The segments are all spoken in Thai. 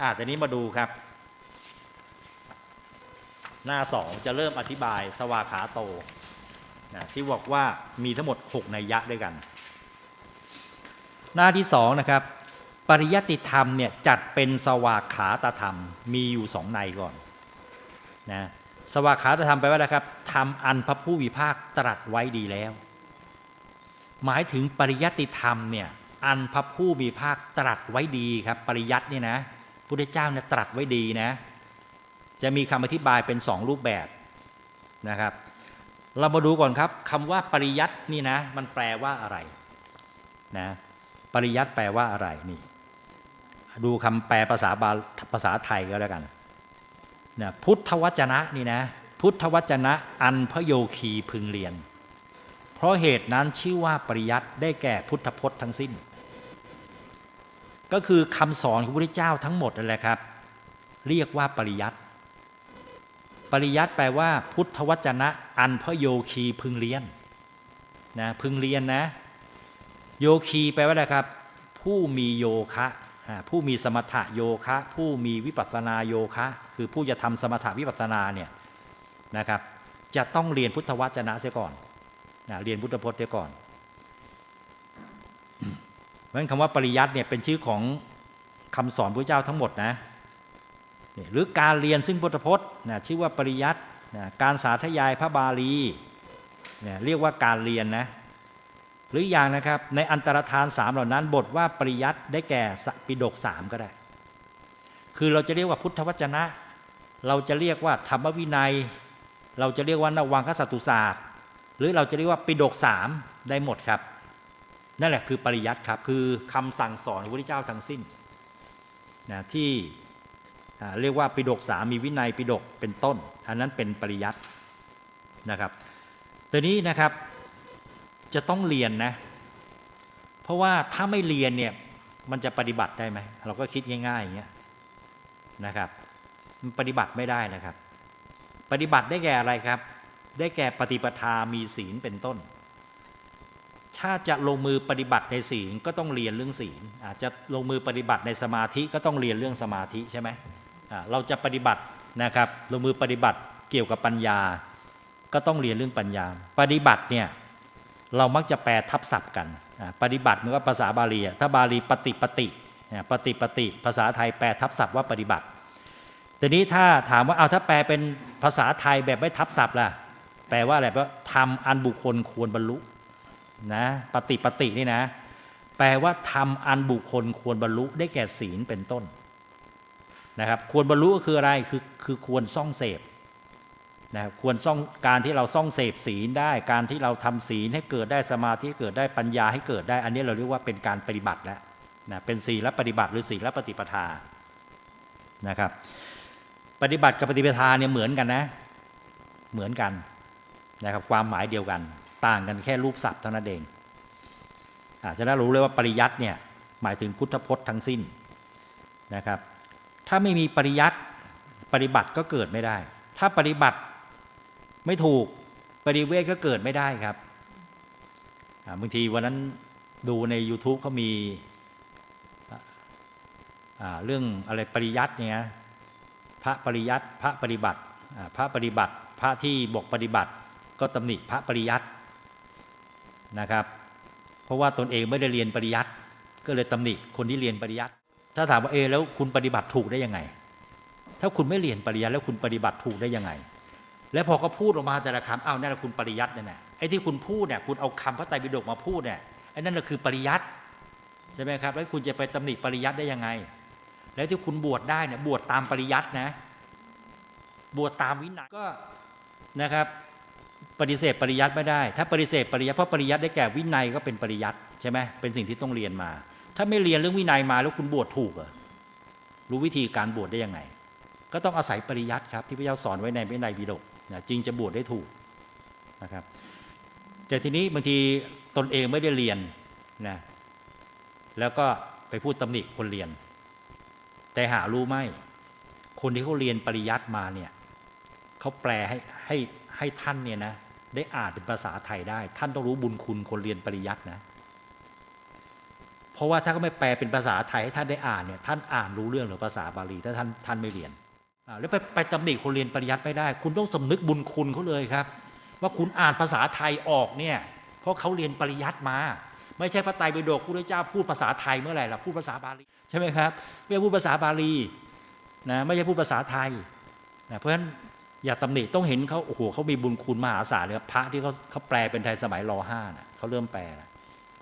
อ่าแต่นี้มาดูครับ หน้าสองจะเริ่มอธิบายสวาขาโตนะที่บอกว่ามีทั้งหมด 6 นัยยะด้วยกัน หน้าที่สองนะครับ ปริยติธรรมเนี่ยจัดเป็นสวากขาตธรรม มีอยู่สองในก่อนนะสวากขาตธรรมแปลว่าอะไรครับทำอันพระผู้วิภาคตรัสไว้ดีแล้ว หมายถึงปริยติธรรมเนี่ยอันพระผู้มีภาคตรัสไว้ดีครับ ปริยัติเนี่ยนะ พุทธเจ้าเนี่ยตรัสไว้ดีนะ จะมีคำอธิบายเป็นสองรูปแบบนะครับ เรามาดูก่อนครับคำว่าปริยัตินี่นะ มันแปลว่าอะไรนะ ปริยัติแปลว่าอะไรนี่ ดูคำแปลภาษาบาภาษาไทยก็แล้วกันนะพุทธวจนะนี่นะ พุทธวจนะอันพระโยคีพึงเรียน เพราะเหตุนั้นชื่อว่าปริยัติได้แก่พุทธพจน์ทั้งสิ้น ก็คือคำสอนของพระพุทธเจ้าทั้งหมดนั่นแหละครับ เรียกว่าปริยัติ ปริยัติแปลว่า พุทธวจนะอันพระโยคีพึงเรียนนะพึงเรียนนะ โยคีแปลว่าอะไรครับ ผู้มีโยคะผู้มีสมถะโยคะ ผู้มีวิปัสนาโยคะ คือผู้จะทำสมถะวิปัสสนาเนี่ยนะครับ จะต้องเรียนพุทธวจนะเสียก่อนนะเรียนพุทธพจน์เสียก่อน เพราะฉะนั้นคำว่าปริยัติเนี่ยเป็นชื่อของคำสอนพระเจ้าทั้งหมดนะนหรือการเรียนซึ่งพุทธพจน์นะชื่อว่าปริยัตินะการสาธยายพระบาลีเนี่ยเรียกว่าการเรียนนะหรืออย่างนะครับในอันตรธานสามเหล่านั้น บทว่าปริยัติได้แก่สปิฎกสามก็ได้ คือเราจะเรียกว่าพุทธวจนะ เราจะเรียกว่าธรรมวินัย เราจะเรียกว่านวังคสัตตุศาสตร์ หรือเราจะเรียกว่าปิฎกสามได้หมดครับ นั่นแหละคือปริยัติครับคือคำสั่งสอนของพระพุทธเจ้าทั้งสิ้นนะที่เรียกว่าปิฎกสามีวินัยปิฎกเป็นต้น อันนั้นเป็นปริยัตินะครับตัวนี้นะครับจะต้องเรียนนะเพราะว่าถ้าไม่เรียนเนี่ยมันจะปฏิบัติได้ไหมเราก็คิดง่ายๆอย่างเงี้ยนะครับมันปฏิบัติไม่ได้นะครับ ปฏิบัติได้แก่อะไรครับ ได้แก่ปฏิปทามีศีลเป็นต้น ถ้าจะลงมือปฏิบัติในศีลก็ต้องเรียนเรื่องศีลอาจจะลงมือปฏิบัติในสมาธิก็ต้องเรียนเรื่องสมาธิใช่ไหมเราจะปฏิบัตินะครับลงมือปฏิบัติเกี่ยวกับปัญญา ก็ต้องเรียนเรื่องปัญญา ปฏิบัติเนี่ยเรามักจะแปลทับศัพท์กันปฏิบัติมันก็ภาษาบาลีถ้าบาลีปฏิปฏิปฏิปฏิภาษาไทยแปลทับศัพท์ว่าปฏิบัติทีนี้ถ้าถามว่าเอาถ้าแปลเป็นภาษาไทยแบบไม่ทับศัพท์ล่ะแปลว่าอะไรแปลว่าทำอันบุคคลควรบรรลุ นะปฏิปฏินี่นะ แปลว่าทำอันบุคคลควรบรรลุได้แก่ศีลเป็นต้นนะครับควรบรรลุก็คืออะไรคือคือควรซ่องเสพนะครับควรซ่องการที่เราซ่องเสพศีลได้ การที่เราทำศีลให้เกิดได้สมาธิเกิดได้ปัญญาให้เกิดได้ อันนี้เราเรียกว่าเป็นการปฏิบัติแล้วนะเป็นศีลและปฏิบัติหรือศีลและปฏิปทานะครับ ปฏิบัติกับปฏิปทาเนี่ยเหมือนกันนะ เหมือนกันนะครับ ความหมายเดียวกัน ต่างกันแค่รูปศัพท์เท่านั้นเองอาจจะได้รู้เลยว่าปริยัติเนี่ยหมายถึงพุทธพจน์ทั้งสิ้นนะครับ ถ้าไม่มีปริยัติปฏิบัติก็เกิดไม่ได้ ถ้าปฏิบัติไม่ถูกปฏิเวทก็เกิดไม่ได้ครับบางทีวันนั้นดูใน YouTube เขามีเรื่องอะไรปริยัติเนี่ยพระปริยัติพระปฏิบัติพระปฏิบัติ พระที่บอกปฏิบัติ ก็ตำหนิพระปริยัติ นะครับ เพราะว่าตนเองไม่ได้เรียนปริยัติก็เลยตำหนิคนที่เรียนปริยัติถ้าถามว่าเออแล้วคุณปฏิบัติถูกได้ยังไง ถ้าคุณไม่เรียนปริยัติแล้วคุณปฏิบัติถูกได้ยังไง แล้วพอเขาพูดออกมาแต่ละคำอ้าวนั่นแหละคุณปริยัติเนี่ยนะไอ้ที่คุณพูดเนี่ยคุณเอาคำพระไตรปิฎกมาพูดเนี่ยไอ้นั่นแหละคือปริยัติใช่ไหมครับแล้วคุณจะไปตำหนิปริยัติได้ยังไง แล้วที่คุณบวชได้เนี่ยบวชตามปริยัตินะ บวชตามวินัยก็นะครับ ปฏิเสธปริยัติไม่ได้ ถ้าปฏิเสธปริยัติเพราะปริยัติได้แก่วินัยก็เป็นปริยัติใช่ไหมเป็นสิ่งที่ต้องเรียนมา ถ้าไม่เรียนเรื่องวินัยมาแล้วคุณบวชถูกเหรอรู้วิธีการบวชได้ยังไง ก็ต้องอาศัยปริยัติครับที่พระเจ้าสอนไว้ในวินัยบิดกนะจริงจะบวชได้ถูกนะครับ แต่ทีนี้บางทีตนเองไม่ได้เรียนนะแล้วก็ไปพูดตำหนิคนเรียน แต่หารู้ไหมคนที่เขาเรียนปริยัติมาเนี่ยเขาแปลให้ให้ให้ท่านเนี่ยนะ ได้อ่านเป็นภาษาไทยได้ ท่านต้องรู้บุญคุณคนเรียนปริยัตินะ เพราะว่าถ้าเขาไม่แปลเป็นภาษาไทยให้ท่านได้อ่านเนี่ยท่านอ่านรู้เรื่องหรือภาษาบาลีถ้าท่านท่านไม่เรียนอ่าแล้วไปไปตำหนิคนเรียนปริยัติไม่ได้ คุณต้องสำนึกบุญคุณเขาเลยครับ ว่าคุณอ่านภาษาไทยออกเนี่ยเพราะเขาเรียนปริยัติมา ไม่ใช่พระไตรปิฎกพระพุทธเจ้าพูดภาษาไทยเมื่อไหร่ล่ะพูดภาษาบาลีใช่ไหมครับไม่พูดภาษาบาลีนะไม่ใช่พูดภาษาไทยนะเพราะฉะนั้น อย่าตำหนิต้องเห็นเขาโอ้โหเขามีบุญคุณมหาศาลเลยครับพระที่เขาเขาแปลเป็นไทยสมัยรห้านะเขาเริ่มแปลแล้ว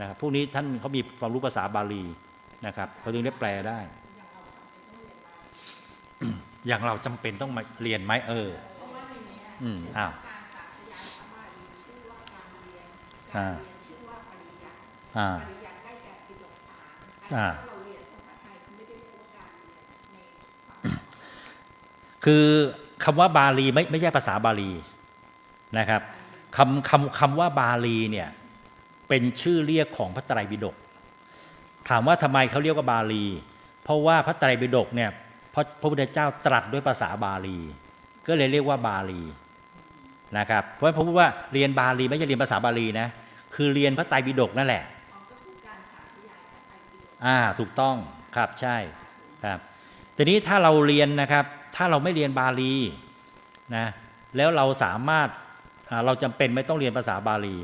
นะครับพวกนี้ท่านเขามีความรู้ภาษาบาลีนะครับเขาจึงได้แปลได้ อย่างเราจำเป็นต้องมาเรียนไหมเอออืมอ้าวอ่าอ่าอ่าคือ คำว่าบาลีไม่ไม่ใช่ภาษาบาลีนะครับคำคำคำว่าบาลีเนี่ยเป็นชื่อเรียกของพระไตรปิฎกถามว่าทำไมเขาเรียกว่าบาลี เพราะว่าพระไตรปิฎกเนี่ยพระพระพุทธเจ้าตรัสด้วยภาษาบาลี ก็เลยเรียกว่าบาลีนะครับเพราะฉะนั้นผมพูดว่าเรียนบาลีไม่ใช่เรียนภาษาบาลีนะคือเรียนพระไตรปิฎกนั่นแหละอ่าถูกต้องครับใช่ครับทีนี้ถ้าเราเรียนนะครับ ถ้าเราไม่เรียนบาลีนะแล้วเราสามารถเราจำเป็นไม่ต้องเรียนภาษาบาลี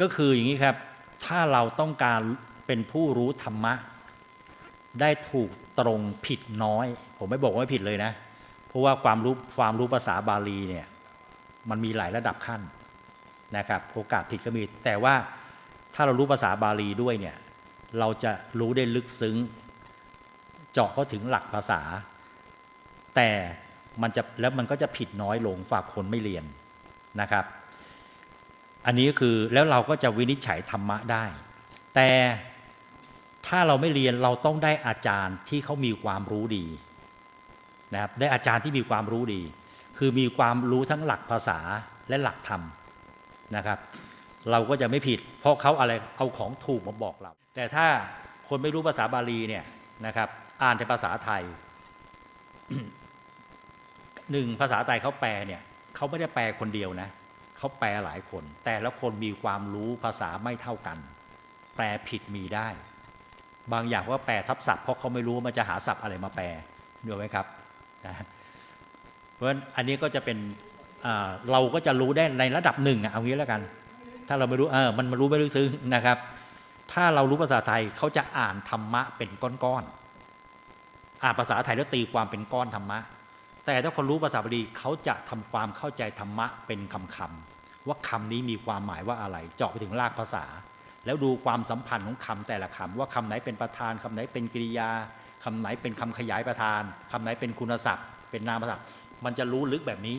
ก็คืออย่างนี้ครับ ถ้าเราต้องการเป็นผู้รู้ธรรมะ ได้ถูกตรงผิดน้อย ผมไม่บอกว่าผิดเลยนะ เพราะว่าความรู้ความรู้ภาษาบาลีเนี่ยมันมีหลายระดับขั้นนะครับ โอกาสผิดก็มี แต่ว่าถ้าเรารู้ภาษาบาลีด้วยเนี่ยเราจะรู้ได้ลึกซึ้ง เจาะเข้าถึงหลักภาษา แต่มันจะแล้วมันก็จะผิดน้อยลงฝากคนไม่เรียนนะครับ อันนี้ก็คือแล้วเราก็จะวินิจฉัยธรรมะได้ แต่ถ้าเราไม่เรียนเราต้องได้อาจารย์ที่เขามีความรู้ดีนะครับได้อาจารย์ที่มีความรู้ดี คือมีความรู้ทั้งหลักภาษาและหลักธรรมนะครับ เราก็จะไม่ผิด เพราะเขาอะไรเอาของถูกมาบอกเรา แต่ถ้าคนไม่รู้ภาษาบาลีเนี่ยนะครับ อ่านแต่ภาษาไทย หนึ่งภาษาไทยเขาแปลเนี่ยเขาไม่ได้แปลคนเดียวนะเขาแปลหลายคน แต่ละคนมีความรู้ภาษาไม่เท่ากัน แปลผิดมีได้ บางอย่างว่าแปลทับศัพท์เพราะเขาไม่รู้ว่ามันจะหาศัพท์อะไรมาแปลเดูไหมครับนะเพราะฉะนั้นอันนี้ก็จะเป็นเราก็จะรู้ได้ในระดับหนึ่งเอางี้แล้วกัน ถ้าเราไม่รู้เออมันมันรู้ไม่รู้ซึ้งนะครับ ถ้าเรารู้ภาษาไทยเขาจะอ่านธรรมะเป็นก้อนๆอ่านภาษาไทยแล้วตีความเป็นก้อนธรรมะ แต่ถ้าคนรู้ภาษาบาลีเขาจะทำความเข้าใจธรรมะเป็นคำคำๆว่าคำนี้มีความหมายว่าอะไร เจาะไปถึงรากภาษา แล้วดูความสัมพันธ์ของคำแต่ละคำว่าคำไหนเป็นประธานคำไหนเป็นกริยาคำไหนเป็นคำขยายประธานคำไหนเป็นคุณศัพท์ เป็นนามศัพท์ มันจะรู้ลึกแบบนี้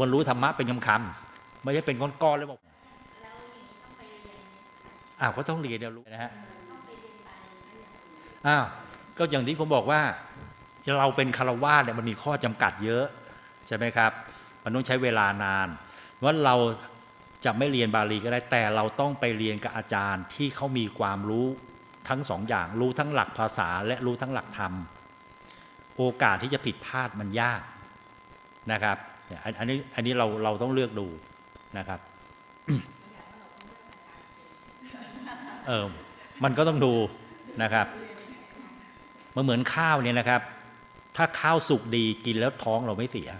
มันรู้ธรรมะเป็นคำคำๆไม่ใช่เป็นก้อนๆแล้วบอกอ้าวก็ต้องเรียนเดี๋ยวรู้นะฮะอ้าวก็อย่างที่ผมบอกว่า เราเป็นคารวาสเนี่ยมันมีข้อจำกัดเยอะใช่ไหมครับ มันต้องใช้เวลานานว่าเราจะไม่เรียนบาลีก็ได้แต่เราต้องไปเรียนกับอาจารย์ที่เขามีความรู้ทั้งสองอย่าง รู้ทั้งหลักภาษาและรู้ทั้งหลักธรรม โอกาสที่จะผิดพลาดมันยากนะครับอันอันนี้อันนี้เราเราต้องเลือกดูนะครับเออมันก็ต้องดูนะครับมันเหมือนข้าวเนี่ยนะครับ ถ้าข้าวสุกดีกินแล้วท้องเราไม่เสีย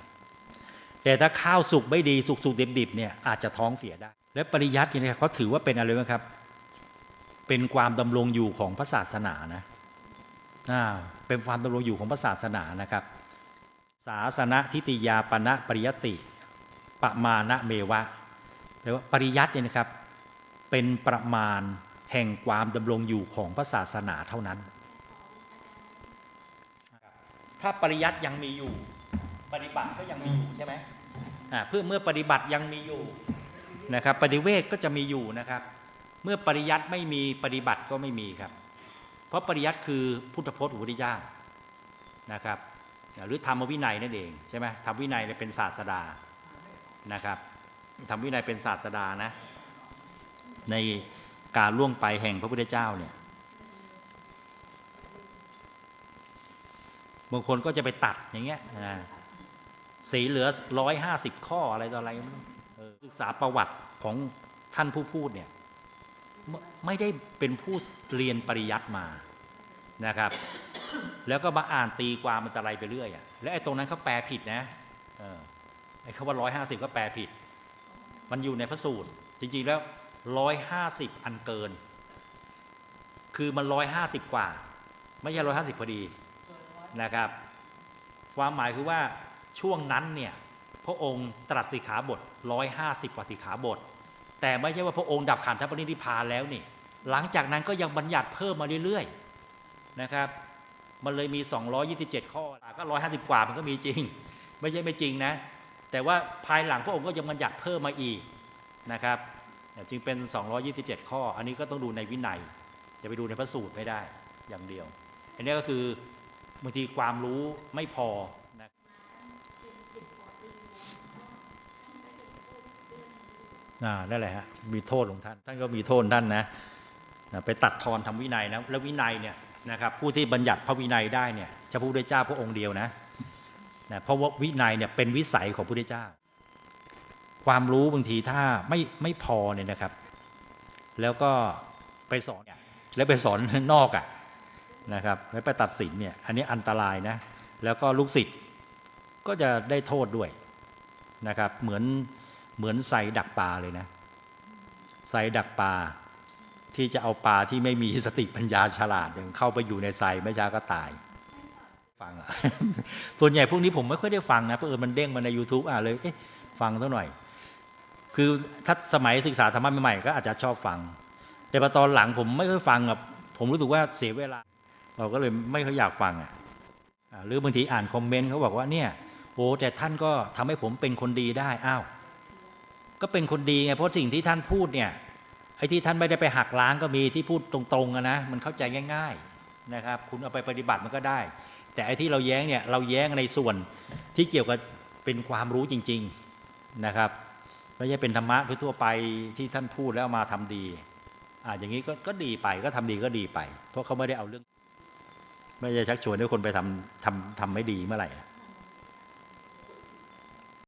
แต่ถ้าข้าวสุกไม่ดีสุกสุกดิบดิบเนี่ยอาจจะท้องเสียได้ และปริยัติเนี่ยเขาถือว่าเป็นอะไรไหมครับ เป็นความดำรงอยู่ของพระศาสนานะอ่าเป็นความดำรงอยู่ของพระศาสนานะครับ ศาสนาทิติยาปณะปริยติปะมาณเมวะแปลว่าปริยัติเนี่ยนะครับ เป็นประมาณแห่งความดำรงอยู่ของพระศาสนาเท่านั้น ถ้าปริยัติยังมีอยู่ ปฏิบัติก็ยังมีอยู่ใช่ไหมอ่าเพื่อเมื่อปฏิบัติยังมีอยู่นะครับ ปฏิเวทก็จะมีอยู่นะครับ เมื่อปริยัติไม่มีปฏิบัติก็ไม่มีครับ เพราะปริยัติคือพุทธพจน์ของพระพุทธเจ้านะครับหรือธรรมวินัยนั่นเองใช่ไหมธรรมวินัยเนี่ยเป็นศาสดานะครับธรรมวินัยเป็นศาสดานะในการล่วงไปแห่งพระพุทธเจ้าเนี่ย บางคนก็จะไปตัดอย่างเงี้ยสีเหลือร้อยห้าสิบข้ออะไรต่ออะไรศึกษาประวัติของท่านผู้พูดเนี่ยไม่ได้เป็นผู้เรียนปริยัติมานะครับ แล้วก็มาอ่านตีความมันจะอะไรไปเรื่อยอะแล้วไอ้ตรงนั้นเขาแปลผิดนะไอ้คำว่าร้อยห้าสิบก็แปลผิด มันอยู่ในพระสูตร จริงๆแล้วร้อยห้าสิบอันเกิน คือมันร้อยห้าสิบกว่า ไม่ใช่ร้อยห้าสิบพอดี นะครับ ความหมายคือว่าช่วงนั้นเนี่ยพระองค์ตรัสสิกขาบทร้อยห้าสิบกว่าสิกขาบท แต่ไม่ใช่ว่าพระองค์ดับขันธปรินิพานแล้วนี่ หลังจากนั้นก็ยังบัญญัติเพิ่มมาเรื่อยๆนะครับ มันเลยมี 227 ข้อก็ 150 กว่ามันก็มีจริง ไม่ใช่ไม่จริงนะ แต่ว่าภายหลังพระองค์ก็ยังบัญญัติเพิ่มมาอีกนะครับจึงเป็น 227 ข้อ อันนี้ก็ต้องดูในวินัยอย่าไปดูในพระสูตรไม่ได้อย่างเดียว อันนี้ก็คือ บางทีความรู้ไม่พอนะนั่นแหละฮะมีโทษของท่าน ท่านก็มีโทษท่านนะนะไปตัดทอนทำวินัยนะแล้ววินัยเนี่ยนะครับผู้ที่บัญญัติพระวินัยได้เนี่ยจะพระพุทธเจ้าพระองค์เดียวนะนะเพราะว่าวินัยเนี่ยเป็นวิสัยของพระพุทธเจ้า ความรู้บางทีถ้าไม่ไม่พอเนี่ยนะครับ แล้วก็ไปสอนเนี่ยแล้วไปสอนนอกอะ่ะ นะครับแล้วไปตัดสินเนี่ยอันนี้อันตรายนะแล้วก็ลูกศิษย์ก็จะได้โทษด้วยนะครับเหมือนเหมือนใส่ดักปลาเลยนะใส่ดักปลาที่จะเอาปลาที่ไม่มีสติปัญญาฉลาดอย่างเข้าไปอยู่ในใส่ไม่ช้าก็ตายฟังอะส่วนใหญ่พวกนี้ผมไม่ค่อยได้ฟังนะเพราะเออมันเด้งมาใน YouTube อะเลยเอ๊ะฟังเท่าหน่อย คือถ้าสมัยศึกษาธรรมะใหม่ๆก็อาจจะชอบฟัง แต่พอตอนหลังผมไม่ค่อยฟังอะผมรู้สึกว่าเสียเวลา เราก็เลยไม่ค่อยอยากฟังอะหรือบางทีอ่านคอมเมนต์เขาบอกว่าเนี่ยโอ้แต่ท่านก็ทำให้ผมเป็นคนดีได้อ้าวก็เป็นคนดีไงเพราะสิ่งที่ท่านพูดเนี่ยไอ้ที่ท่านไม่ได้ไปหักล้างก็มีที่พูดตรงๆนะมันเข้าใจง่าย ๆนะครับ คุณเอาไปปฏิบัติมันก็ได้ แต่ไอ้ที่เราแย้งเนี่ยเราแย้งในส่วนที่เกี่ยวกับเป็นความรู้จริง ๆนะครับไม่ใช่เป็นธรรมะทั่วไปที่ท่านพูดแล้วมาทำดีอ่าอย่างนี้ก็ก็ดีไปก็ทำดีก็ดีไป เพราะเขาไม่ได้เอาเรื่อง ไม่ใช่ชักชวนให้คนไปทำทำทำไม่ดีเมื่อไหร่